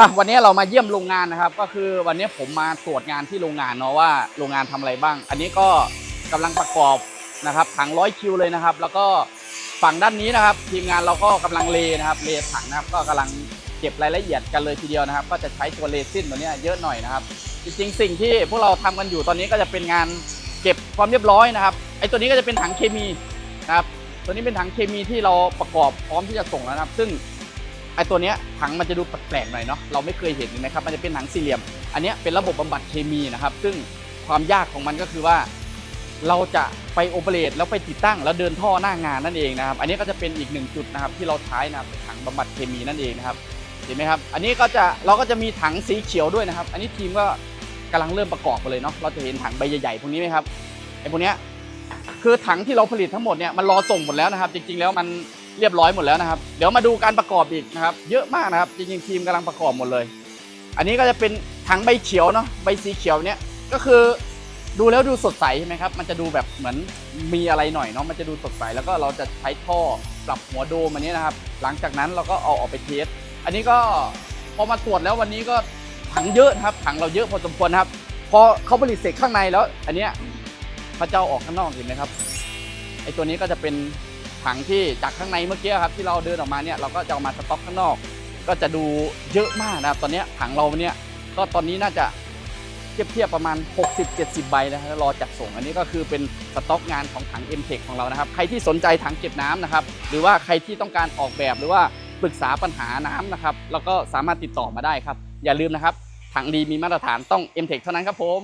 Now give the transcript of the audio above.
ป่ะวันนี้เรามาเยี่ยมโรงงานนะครับ ก็คือวันนี้ผมมาตรวจงานที่โรงงานเนาะว่าโรงงานทำอะไรบ้าง อันนี้ก็กำลังประกอบนะครับถังร้อยคิวเลยนะครับ แล้วก็ฝั่งด้านนี้นะครับ ทีมงานเราก็กำลังเลนะครับเลถังนะครับ ก็กำลังเก็บรายละเอียดกันเลยทีเดียวนะครับ ก็จะใช้ตัวเลซินตัวนี้เยอะหน่อยนะครับ จริงๆ สิ่งที่พวกเราทำกันอยู่ตอนนี้ก็จะเป็นงานเก็บความเรียบร้อยนะครับไอ้ตัวนี้ก็จะเป็นถังเคมีนะครับตัวนี้เป็นถังเคมีที่เราประกอบพร้อมที่จะส่งแล้วนะครับ ซึ่ง ไอ้ตัวเนี้ยถังมันจะดูแปลกๆหน่อยเนาะเราไม่เคยเห็นนะครับมันจะเป็นถังสี่เหลี่ยม อันเนี้ยเป็นระบบบำบัดเคมีนะครับ ซึ่งความยากของมันก็คือว่า เราจะไปโอเปเรตแล้วไปติดตั้ง แล้วเดินท่อหน้างานนั่นเองนะครับ อันนี้ก็จะเป็นอีกหนึ่งจุดนะครับที่เราใช้นะครับถังบำบัดเคมีนั่นเองนะครับเห็นไหมครับ อันนี้ก็จะเราก็จะมีถังสีเขียวด้วยนะครับ อันนี้ทีมก็กำลังเริ่มประกอบกันเลยเนาะเราจะเห็นถังใบใหญ่ๆพวกนี้ไหมครับไอ้พวกเนี้ยคือถังที่เราผลิตทั้งหมดเนี่ยมันรอส่งหมดแล้วนะครับ จริง ๆ แล้วมัน เรียบร้อยหมดแล้วนะครับ เดี๋ยวมาดูการประกอบอีกนะครับ เยอะมากนะครับ จริงๆทีมกำลังประกอบหมดเลย อันนี้ก็จะเป็นถังใบเขียวเนาะใบสีเขียวเนี่ยก็คือดูแล้วดูสดใสใช่ไหมครับมันจะดูแบบเหมือนมีอะไรหน่อยเนาะมันจะดูสดใสแล้วก็เราจะใช้ท่อปรับหัวโดมอันนี้นะครับ หลังจากนั้นเราก็เอาออกไปเทสอันนี้ก็พอมาตรวจแล้ววันนี้ก็ถังเยอะนะครับถังเราเยอะพอสมควรครับพอเขาผลิตเสร็จข้างในแล้ว อันเนี้ยพระเจ้าออกข้างนอกเห็นไหมครับไอตัวนี้ก็จะเป็น ถังที่จากข้างในเมื่อกี้ครับที่เราเดินออกมาเนี่ยเราก็จะเอามาสต็อกข้างนอก ก็จะดูเยอะมากนะครับตอนนี้ถังเราเนี่ยก็ตอนนี้น่าจะเทียบเทียบประมาณ 60-70 ใบนะครับรอจัดส่งอันนี้ก็คือเป็นสต็อกงานของถัง m t e c h ของเรานะครับ ใครที่สนใจถังเก็บน้ำนะครับ หรือว่าใครที่ต้องการออกแบบหรือว่าปรึกษาปัญหาน้ำนะครับ แล้วก็สามารถติดต่อมาได้ครับ อย่าลืมนะครับ ถังดีมีมาตรฐานต้อง m t e c h เท่านั้นครับผม